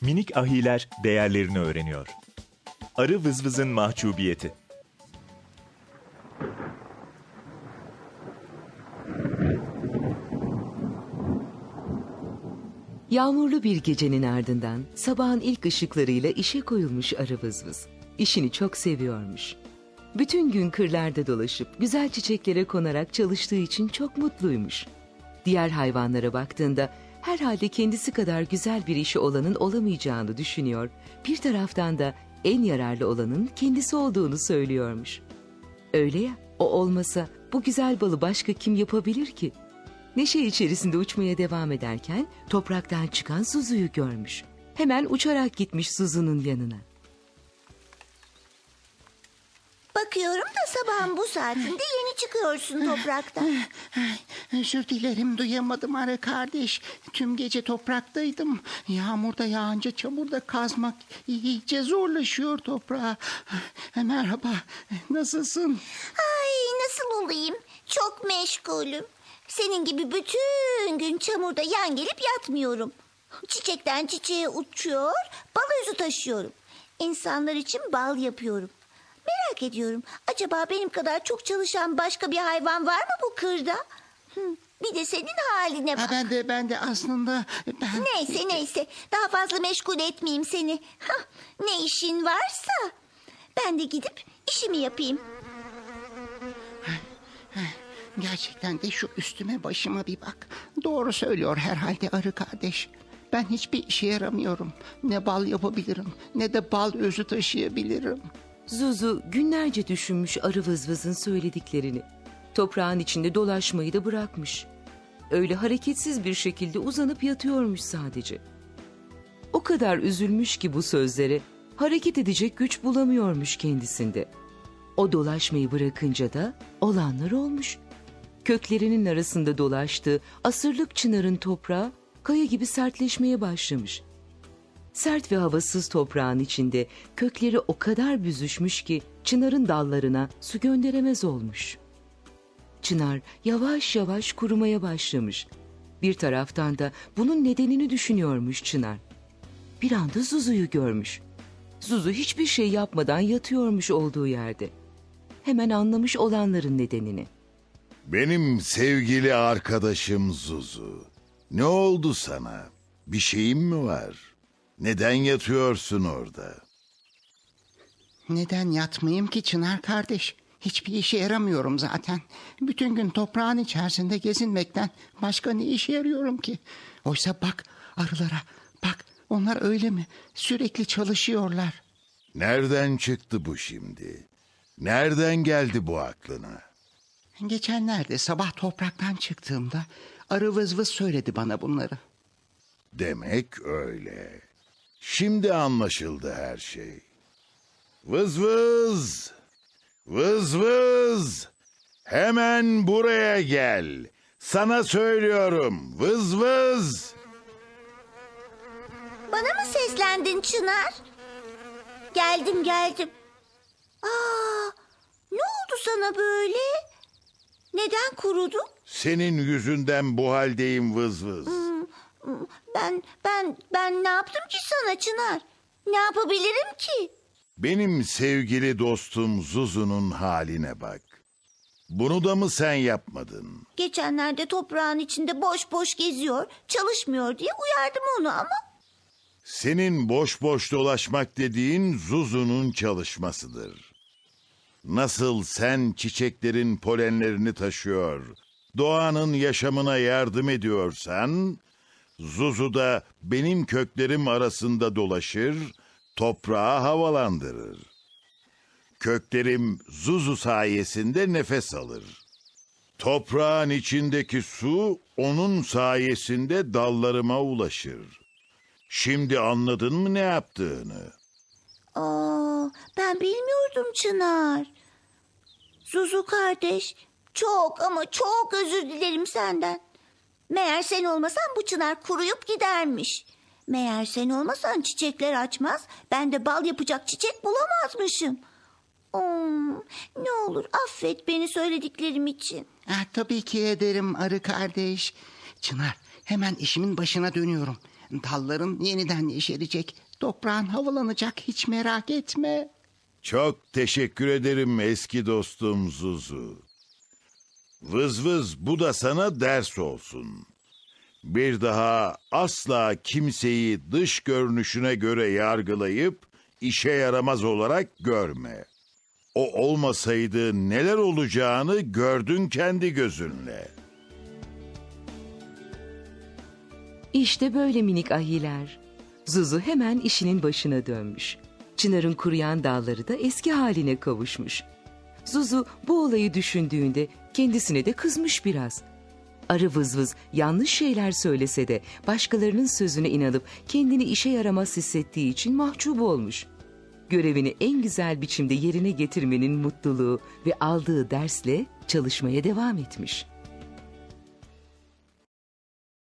Minik ahiler değerlerini öğreniyor. Arı vızvızın mahcubiyeti. Yağmurlu bir gecenin ardından sabahın ilk ışıklarıyla işe koyulmuş arı vızvız. İşini çok seviyormuş. Bütün gün kırlarda dolaşıp güzel çiçeklere konarak çalıştığı için çok mutluymuş. Diğer hayvanlara baktığında herhalde kendisi kadar güzel bir işi olanın olamayacağını düşünüyor. Bir taraftan da en yararlı olanın kendisi olduğunu söylüyormuş. Öyle ya, o olmasa bu güzel balı başka kim yapabilir ki? Neşe içerisinde uçmaya devam ederken topraktan çıkan Suzu'yu görmüş. Hemen uçarak gitmiş Suzu'nun yanına. Bakıyorum da sabahın bu saatinde yeni çıkıyorsun topraktan. Özür dilerim duyamadım arı kardeş. Tüm gece topraktaydım. Yağmurda yağınca çamurda kazmak iyice zorlaşıyor toprağa. Merhaba, nasılsın? Ay nasıl olayım? Çok meşgulüm. Senin gibi bütün gün çamurda yan gelip yatmıyorum. Çiçekten çiçeğe uçuyor, bal özü taşıyorum. İnsanlar için bal yapıyorum. Merak ediyorum. Acaba benim kadar çok çalışan başka bir hayvan var mı bu kırda? Hı, bir de senin haline Ha, bak. ben de ben de aslında ben Neyse neyse daha fazla meşgul etmeyeyim seni. Hah, ne işin varsa ben de gidip işimi yapayım. gerçekten de şu üstüme başıma bir bak. Doğru söylüyor herhalde arı kardeş. Ben hiçbir işe yaramıyorum. Ne bal yapabilirim ne de bal özü taşıyabilirim. Zuzu günlerce düşünmüş arı vızvızın söylediklerini. Toprağın içinde dolaşmayı da bırakmış. Öyle hareketsiz bir şekilde uzanıp yatıyormuş sadece. O kadar üzülmüş ki bu sözlere hareket edecek güç bulamıyormuş kendisinde. O dolaşmayı bırakınca da olanlar olmuş. Köklerinin arasında dolaştığı asırlık çınarın toprağı kaya gibi sertleşmeye başlamış. Sert ve havasız toprağın içinde kökleri o kadar büzüşmüş ki çınarın dallarına su gönderemez olmuş. Çınar yavaş yavaş kurumaya başlamış. Bir taraftan da bunun nedenini düşünüyormuş Çınar. Bir anda Zuzu'yu görmüş. Zuzu hiçbir şey yapmadan yatıyormuş olduğu yerde. Hemen anlamış olanların nedenini. Benim sevgili arkadaşım Zuzu. Ne oldu sana? Bir şeyin mi var? Neden yatıyorsun orada? Neden yatmayayım ki Çınar kardeş? Hiçbir işe yaramıyorum zaten. Bütün gün toprağın içerisinde gezinmekten başka ne işe yarıyorum ki? Oysa bak arılara, bak onlar öyle mi? Sürekli çalışıyorlar. Nereden çıktı bu şimdi? Nereden geldi bu aklına? Geçenlerde sabah topraktan çıktığımda arı vız vız söyledi bana bunları. Demek öyle. Şimdi anlaşıldı her şey. Vız vız! Vız vız! Hemen buraya gel. Sana söylüyorum. Vız vız! Bana mı seslendin Çınar? Geldim geldim. Aa, ne oldu sana böyle? Neden kurudun? Senin yüzünden bu haldeyim vız vız. Ben ben ben ne yaptım ki sana Çınar? Ne yapabilirim ki? Benim sevgili dostum Zuzu'nun haline bak. Bunu da mı sen yapmadın? Geçenlerde toprağın içinde boş boş geziyor, çalışmıyor diye uyardım onu ama Senin boş boş dolaşmak dediğin Zuzu'nun çalışmasıdır. Nasıl sen çiçeklerin polenlerini taşıyor, doğanın yaşamına yardım ediyorsan, Zuzu da benim köklerim arasında dolaşır, toprağı havalandırır. Köklerim Zuzu sayesinde nefes alır. Toprağın içindeki su onun sayesinde dallarıma ulaşır. Şimdi anladın mı ne yaptığını? Aa, ben bilmiyordum Çınar. Zuzu kardeş, çok ama çok özür dilerim senden. Meğer sen olmasan bu çınar kuruyup gidermiş. Meğer sen olmasan çiçekler açmaz, ben de bal yapacak çiçek bulamazmışım. Hmm, ne olur affet beni söylediklerim için. Ah, tabii ki ederim arı kardeş. Çınar Hemen işimin başına dönüyorum. Dalların yeniden yeşerecek. Toprağın havalanacak hiç merak etme. Çok teşekkür ederim eski dostum Zuzu. Vız vız bu da sana ders olsun. Bir daha asla kimseyi dış görünüşüne göre yargılayıp işe yaramaz olarak görme. O olmasaydı neler olacağını gördün kendi gözünle. İşte böyle minik ahiler. Zuzu hemen işinin başına dönmüş. Çınar'ın kuruyan dalları da eski haline kavuşmuş. Zuzu bu olayı düşündüğünde kendisine de kızmış biraz. Arı vız vız yanlış şeyler söylese de başkalarının sözüne inanıp kendini işe yaramaz hissettiği için mahcup olmuş. Görevini en güzel biçimde yerine getirmenin mutluluğu ve aldığı dersle çalışmaya devam etmiş.''